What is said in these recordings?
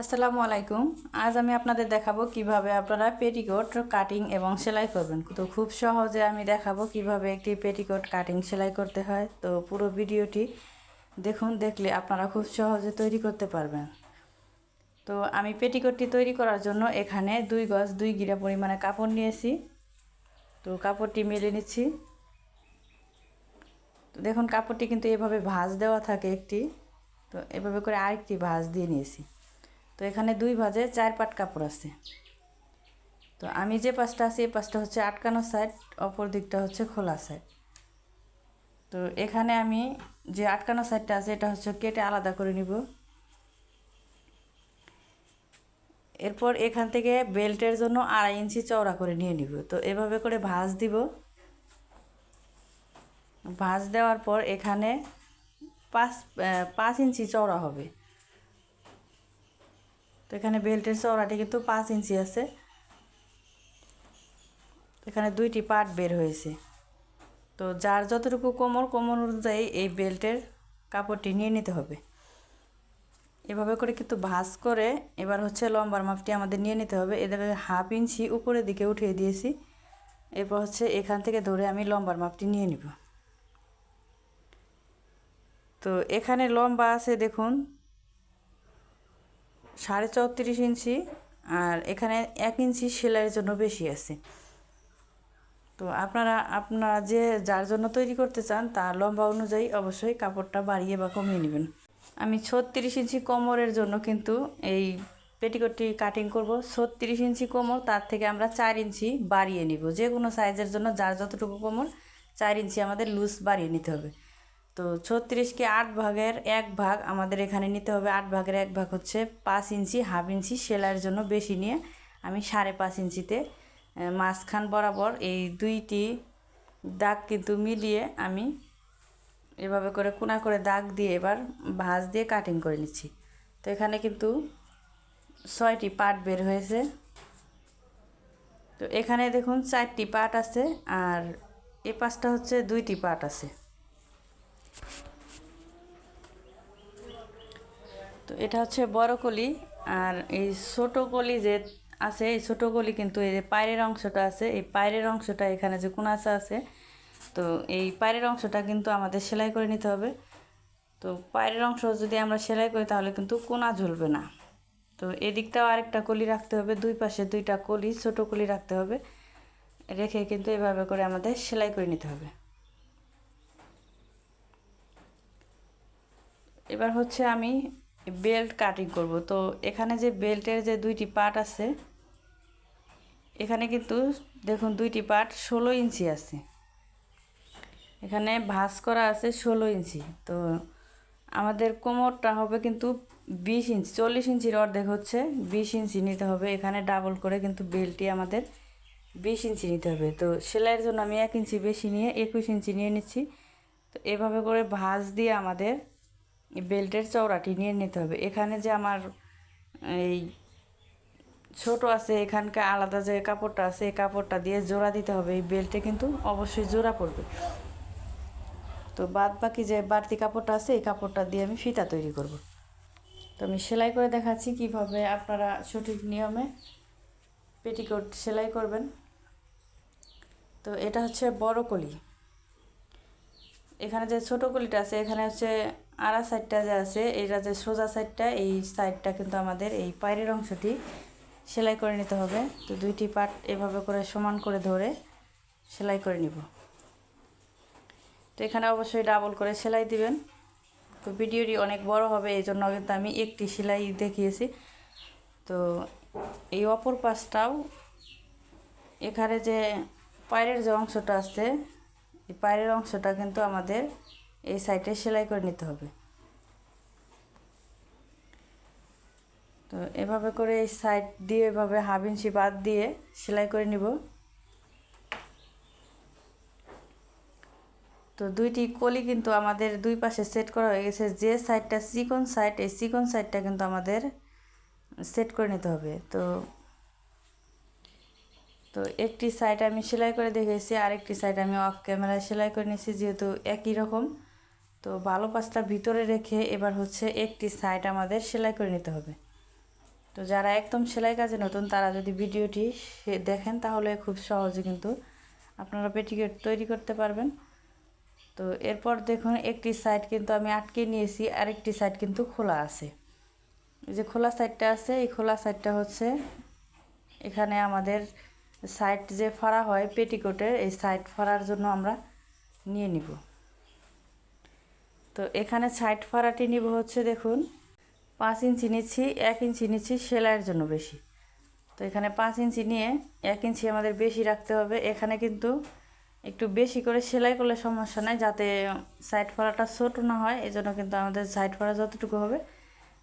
আসসালামু আলাইকুম। আজ আমি আপনাদের দেখাবো কীভাবে আপনারা পেটিকোট কাটিং এবং সেলাই করবেন। তো খুব সহজে আমি দেখাবো কীভাবে একটি পেটিকোট কাটিং সেলাই করতে হয়। তো পুরো ভিডিওটি দেখুন, দেখলে আপনারা খুব সহজে তৈরি করতে পারবেন। তো আমি পেটিকোটটি তৈরি করার জন্য এখানে দুই গজ দুই গিরা পরিমাণে কাপড় নিয়েছি। তো কাপড়টি মেলে নিচ্ছি। তো দেখুন, কাপড়টি কিন্তু এভাবে ভাঁজ দেওয়া থাকে একটি। তো এভাবে করে আরেকটি ভাঁজ দিয়ে নিয়েছি। তো এখানে দুই ভাজে চার পাট কাপড় আছে। তো আমি যে পাশটা আছি, এই পাশটা হচ্ছে আটকানো সাইড অপর দিকটা হচ্ছে খোলা সাইড তো এখানে আমি যে আটকানো সাইডটা আছে, এটা হচ্ছে কেটে আলাদা করে নিব। এরপর এখান থেকে বেল্টের জন্য আড়াই ইঞ্চি চওড়া করে নিয়ে নিব। তো এভাবে করে ভাঁজ দিব। ভাঁজ দেওয়ার পর এখানে পাঁচ পাঁচ ইঞ্চি চওড়া হবে। তো এখানে বেল্টের চওড়াটি কিন্তু পাঁচ ইঞ্চি আছে। এখানে দুইটি পার্ট বের হয়েছে। তো যার যতটুকু কোমর কোমর অনুযায়ী এই বেল্টের কাপড়টি নিয়ে নিতে হবে। এভাবে করে কিন্তু ভাঁজ করে এবার হচ্ছে লম্বার মাপটি আমাদের নিয়ে নিতে হবে। এদের হাফ ইঞ্চি উপরের দিকে উঠিয়ে দিয়েছি। এরপর হচ্ছে এখান থেকে ধরে আমি লম্বার মাপটি নিয়ে নিব। তো এখানে লম্বা আছে দেখুন সাড়ে চৌত্রিশ ইঞ্চি আর এখানে এক ইঞ্চি সেলাইয়ের জন্য বেশি আছে। তো আপনারা আপনারা যে যার জন্য তৈরি করতে চান, তার লম্বা অনুযায়ী অবশ্যই কাপড়টা বাড়িয়ে বা কমিয়ে নেবেন। আমি ছত্রিশ ইঞ্চি কোমরের জন্য কিন্তু এই পেটিকোটটি কাটিং করব। ছত্রিশ ইঞ্চি কোমর, তার থেকে আমরা চার ইঞ্চি বাড়িয়ে নিব। যে কোনো সাইজের জন্য যার যতটুকু কোমর, চার ইঞ্চি আমাদের লুজ বাড়িয়ে নিতে হবে। তো ছত্রিশকে আট ভাগের এক ভাগ আমাদের এখানে নিতে হবে। আট ভাগের এক ভাগ হচ্ছে পাঁচ ইঞ্চি, হাফ ইঞ্চি সেলাইয়ের জন্য বেশি নিয়ে আমি সাড়ে পাঁচ ইঞ্চিতে মাঝখান বরাবর এই দুইটি দাগ কিন্তু মিলিয়ে আমি এভাবে করে কোনা করে দাগ দিয়ে এবার ভাঁজ দিয়ে কাটিং করে নিচ্ছি। তো এখানে কিন্তু ছয়টি পার্ট বের হয়েছে। তো এখানে দেখুন চারটি পার্ট আছে আর এ পাশটা হচ্ছে দুইটি পার্ট আছে। এটা হচ্ছে বড় কলি আর এই ছোট কলি যে আছে, এই ছোট কলি কিন্তু এই যে পায়ের অংশটা আছে, এই পায়ের অংশটা এখানে যে কুনাচা আছে তো এই পায়ের অংশটা কিন্তু আমাদের সেলাই করে নিতে হবে। তো পায়ের অংশ যদি আমরা সেলাই করি তাহলে কিন্তু কোনা ঝুলবে না। তো এদিকটাও আরেকটা কলি রাখতে হবে, দুই পাশে দুইটা কলি, ছোট কলি রাখতে হবে। রেখে কিন্তু এভাবে করে আমাদের সেলাই করে নিতে হবে। এবার হচ্ছে আমি বেল্ট কাটিং করব। তো এখানে যে বেল্টের যে দুইটি পার্ট আছে, এখানে কিন্তু দেখুন দুইটি পার্ট ষোলো ইঞ্চি আছে। এখানে ভাঁজ করা আছে ষোলো ইঞ্চি। তো আমাদের কোমরটা হবে কিন্তু বিশ ইঞ্চি, চল্লিশ ইঞ্চির অর্ধেক হচ্ছে বিশ ইঞ্চি নিতে হবে। এখানে ডাবল করে কিন্তু বেল্টটি আমাদের বিশ ইঞ্চি নিতে হবে। তো সেলাইয়ের জন্য আমি এক ইঞ্চি বেশি নিয়ে একুশ ইঞ্চি নিয়ে নিচ্ছি। তো এভাবে করে ভাঁজ দিয়ে আমাদের বেল্টের চওড়াটি নিয়ে নিতে হবে। এখানে যে আমার এই ছোট আছে, এখানকার আলাদা যে কাপড়টা আছে, এই কাপড়টা দিয়ে জোড়া দিতে হবে। এই বেল্টে কিন্তু অবশ্যই জোড়া পড়বে। তো বাদ বাকি যে বাড়তি কাপড়টা আছে, এই কাপড়টা দিয়ে আমি ফিতা তৈরি করব। তো আমি সেলাই করে দেখাচ্ছি কীভাবে আপনারা সঠিক নিয়মে পেটিকোট সেলাই করবেন। তো এটা হচ্ছে বড় কলি। এখানে যে ছোটো কলিটা আছে, এখানে হচ্ছে আড়া সাইডটা যে আছে, এটা যে সোজা সাইডটা, এই সাইডটা কিন্তু আমাদের এই পায়ের অংশটি সেলাই করে নিতে হবে। তো দুইটি পার্ট এভাবে করে সমান করে ধরে সেলাই করে নিব। তো এখানে অবশ্যই ডাবল করে সেলাই দিবেন। তো ভিডিওটি অনেক বড় হবে, এই জন্য কিন্তু আমি একটি সেলাই দেখিয়েছি। তো এই অপর পাশটাও এখানে যে পায়ের যে অংশটা আছে, এই পায়ের অংশটা কিন্তু আমাদের এই সাইডে সেলাই করে নিতে হবে। তো এভাবে করে এই সাইড দিয়ে এভাবে হাফ ইঞ্চি বাদ দিয়ে সেলাই করে নিব। তো দুইটি কলি কিন্তু আমাদের দুই পাশে সেট করা হয়ে গেছে। যে সাইডটা চিকন সাইড এই চিকন সাইডটা কিন্তু আমাদের সেট করে নিতে হবে। তো তো একটি সাইড আমি সেলাই করে দেখেছি আরেকটি সাইড আমি অফ ক্যামেরায় সেলাই করে নিয়েছি, যেহেতু একই রকম। তো ভালো পাঁচটা ভিতরে রেখে এবার হচ্ছে একটি সাইড আমাদের সেলাই করে নিতে হবে। তো যারা একদম সেলাই কাজে নতুন, তারা যদি ভিডিওটি দেখেন, তাহলে খুব সহজে কিন্তু আপনারা পেটিকোট তৈরি করতে পারবেন। তো এরপর দেখুন, একটি সাইড কিন্তু আমি আটকে নিয়েছি, আরেকটি সাইড কিন্তু খোলা আছে। যে খোলা সাইডটা আছে, এই খোলা সাইডটা হচ্ছে এখানে আমাদের সাইড যে ফাড়া হয়, পেটিকোটের, এই সাইড ফাড়ার জন্য আমরা নিয়ে নিব। তো এখানে সাইড ফাড়াটি নিব হচ্ছে দেখুন, পাঁচ ইঞ্চি নিচ্ছি, এক ইঞ্চি নিচ্ছি সেলাইয়ের জন্য বেশি। তো এখানে পাঁচ ইঞ্চি নিয়ে এক ইঞ্চি আমাদের বেশি রাখতে হবে। এখানে কিন্তু একটু বেশি করে সেলাই করলে সমস্যা নেই, যাতে সাইড ফাড়াটা ছোটো না হয় এই জন্য কিন্তু আমাদের সাইড ফাড়া যতটুকু হবে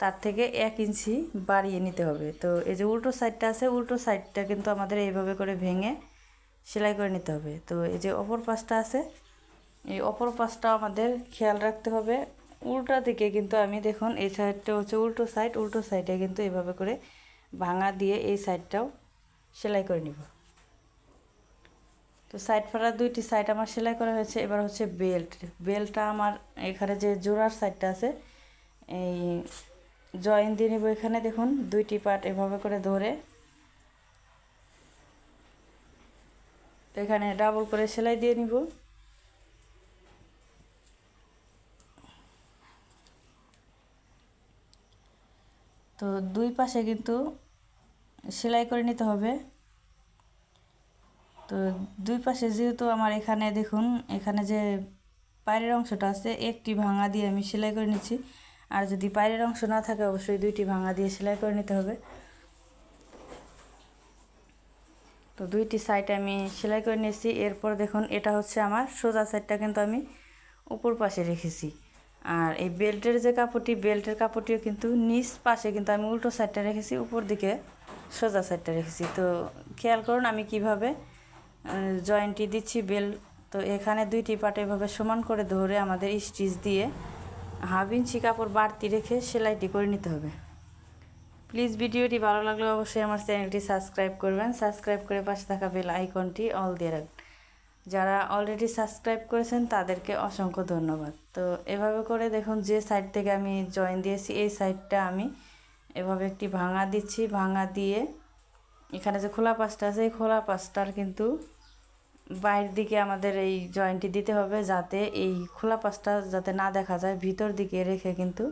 তার থেকে এক ইঞ্চি বাড়িয়ে নিতে হবে। তো এই যে উল্টো সাইডটা আছে, উল্টো সাইডটা কিন্তু আমাদের এইভাবে করে ভেঙে সেলাই করে নিতে হবে। তো এই যে অপর পাশটা আছে এই অপর পাশটা আমাদের খেয়াল রাখতে হবে। উল্টা দিকে কিন্তু আমি দেখুন, এই সাইডটা হচ্ছে উল্টো সাইড, উল্টো সাইডে কিন্তু এভাবে করে ভাঙা দিয়ে এই সাইডটাও সেলাই করে নিব। তো সাইড ফাড়ার দুইটি সাইড আমার সেলাই করা হয়েছে, এবার হচ্ছে বেল্ট। বেল্টটা আমার এখানে যে জোড়ার সাইডটা আছে, এই জয়েন দিয়ে নেব এখানে, দেখুন, দুইটি পার্ট এভাবে করে ধরে। তো এখানে ডাবল করে সেলাই দিয়ে নিব। তো দুই পাশে কিন্তু সেলাই করে নিতে হবে। তো দুই পাশে যেহেতু আমার এখানে দেখুন, এখানে যে পায়ের অংশটা আছে, একটি ভাঙা দিয়ে আমি সেলাই করে নিচ্ছি। আর যদি পায়ের অংশ না থাকে, অবশ্যই দুইটি ভাঙা দিয়ে সেলাই করে নিতে হবে। তো দুইটি সাইড আমি সেলাই করে নিয়েছি। এরপর দেখুন, এটা হচ্ছে আমার সোজা সাইডটা কিন্তু আমি উপর পাশে রেখেছি। আর এই বেল্টের যে কাপড়টি, বেল্টের কাপড়টিও কিন্তু নিচ পাশে কিন্তু আমি উল্টো সাইডটা রেখেছি, উপর দিকে সোজা সাইডটা রেখেছি। তো খেয়াল করুন আমি কীভাবে জয়েন্টটি দিচ্ছি বেল তো এখানে দুইটি পাট এভাবে সমান করে ধরে আমাদের স্টিচ দিয়ে হাফ ইঞ্চি কাপড় বাড়তি রেখে সেলাইটি করে নিতে হবে। প্লিজ ভিডিওটি ভালো লাগলে অবশ্যই আমার চ্যানেলটি সাবস্ক্রাইব করবেন। সাবস্ক্রাইব করে পাশে থাকা বেল আইকনটি অল দিয়ে রাখবেন। যারা অলরেডি সাবস্ক্রাইব করেছেন, তাদেরকে অসংখ্য ধন্যবাদ। তো এভাবে করে দেখুন, যে সাইড থেকে আমি জয়েন দিয়েছি, এই সাইডটা আমি এভাবে একটি ভাঙা দিচ্ছি। ভাঙা দিয়ে এখানে যে খোলা পাশটা আছে, এই খোলা পাশটার কিন্তু বাইরের দিকে আমাদের এই জয়েন্টটি দিতে হবে, যাতে এই খোলা পাশটা যাতে না দেখা যায়, ভিতর দিকে রেখে কিন্তু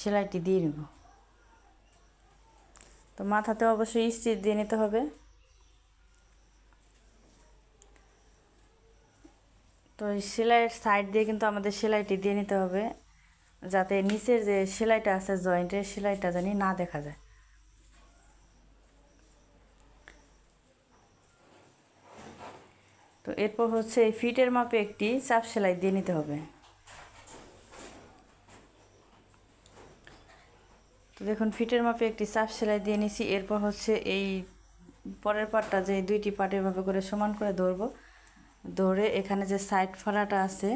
সেলাইটি দিয়ে নেব। তো মাথাতে অবশ্যই স্টিচ দিয়ে নিতে হবে। তো এই সেলাইয়ের সাইড দিয়ে কিন্তু আমাদের সেলাইটি দিয়ে নিতে হবে, যাতে নিচের যে সেলাইটা আছে জয়েন্টের সেলাইটা জানি না দেখা যায়। তো এরপর হচ্ছে এই ফিটের মাপে একটি চাপ সেলাই দিয়ে নিতে হবে। তো দেখুন, ফিটের মাপে একটি চাপ সেলাই দিয়ে নিছি। এরপর হচ্ছে এই পরের পাটটা যে দুইটি পাট এভাবে করে সমান করে ধরবো। ধরে এখানে যে সাইড ফাড়াটা আছে,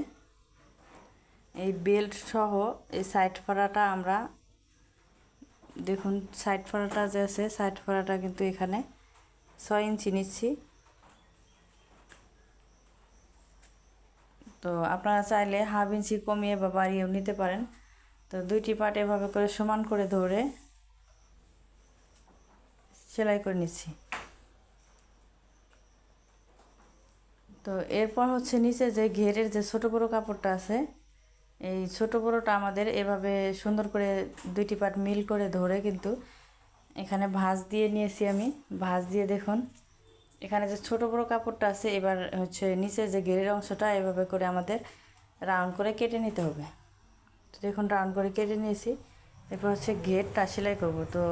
এই বেল্ট সহ এই সাইড ফাড়াটা আমরা, দেখুন সাইড ফাড়াটা যে আছে সাইড ফাড়াটা কিন্তু এখানে ছয় ইঞ্চি নিচ্ছি। তো আপনারা চাইলে হাফ ইঞ্চি কমিয়ে বা বাড়িয়েও নিতে পারেন। তো দুইটি পাট এভাবে করে সমান করে ধরে সেলাই করে নিচ্ছি। তো এরপর হচ্ছে নিচে যে ঘেরের যে ছোট বড় কাপড়টা আছে, এই ছোট বড়টা আমাদের এভাবে সুন্দর করে দুইটি পাট মিল করে ধরে কিন্তু এখানে ভাঁজ দিয়ে নিয়েছি আমি। ভাঁজ দিয়ে দেখুন, এখানে যে ছোট বড় কাপড়টা আছে, এবার হচ্ছে নিচে যে ঘেরের অংশটা, এভাবে করে আমাদের রাউন্ড করে কেটে নিতে হবে। তো দেখুন, রাউন্ড করে কেটে নিয়েছি। এরপর হচ্ছে ঘেরটা সেলাই করব। তো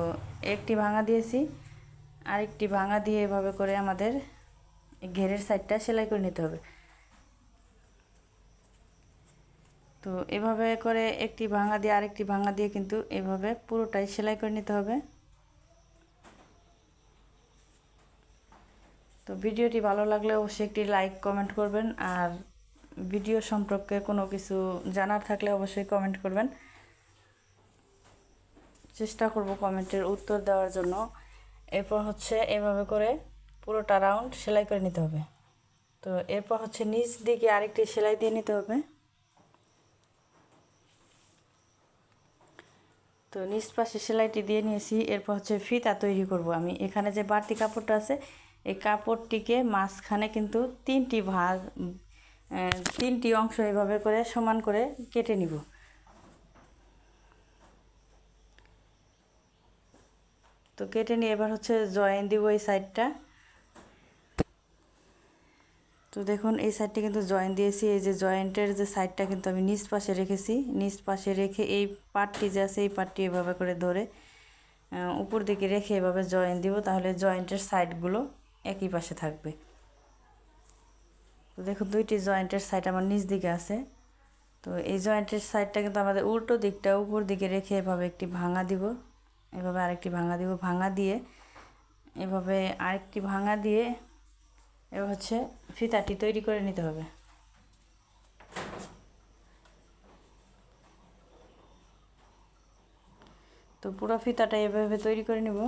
একটি ভাঙা দিয়েছি, আরেকটি ভাঙা দিয়ে এভাবে করে আমাদের ঘেরের সাইডটা সেলাই করে নিতে হবে। তো এভাবে করে একটি ভাঙা দিয়ে আরেকটি ভাঙা দিয়ে কিন্তু এভাবে পুরোটাই সেলাই করে নিতে হবে। তো ভিডিওটি ভালো লাগলে অবশ্যই একটি লাইক কমেন্ট করবেন আর ভিডিও সম্পর্কে কোনো কিছু জানার থাকলে অবশ্যই কমেন্ট করবেন। চেষ্টা করব কমেন্টের উত্তর দেওয়ার জন্য। এরপর হচ্ছে এভাবে করে পুরোটা রাউন্ড সেলাই করে নিতে হবে। তো এরপর হচ্ছে নিচ দিকে আরেকটি সেলাই দিয়ে নিতে হবে। তো নিচ পাশে সেলাইটি দিয়ে নিয়েছি, এরপর হচ্ছে ফিতা তৈরি করব আমি। এখানে যে বাড়তি কাপড়টা আছে, এই কাপড়টিকে মাঝখানে কিন্তু তিনটি ভাগ তিনটি অংশ এভাবে করে সমান করে কেটে নিব। তো কেটে নিয়ে এবার হচ্ছে জয়েন দিব এই সাইডটা তো দেখুন, এই সাইডটা কিন্তু জয়েন দিয়েছি। এই যে জয়েন্টের যে সাইডটা কিন্তু আমি নিচ পাশে রেখেছি। নিচ পাশে রেখে এই পার্টটি যে আছে, এই পার্টটি এভাবে করে ধরে উপর দিকে রেখে এভাবে জয়েন দিব, তাহলে জয়েন্টের সাইডগুলো একই পাশে থাকবে। তো দেখুন, দুইটি জয়েন্টের সাইড আমার নিচ দিকে আছে। তো এই জয়েন্টের সাইডটা কিন্তু আমাদের উল্টো দিকটা উপর দিকে রেখে এভাবে একটি ভাঙা দিব। এভাবে আরেকটি ভাঙা দিব। ভাঙা দিয়ে এভাবে আরেকটি ভাঙা দিয়ে এবার হচ্ছে ফিতাটি তৈরি করে নিতে হবে। তো পুরো ফিতাটা এভাবে তৈরি করে নেব।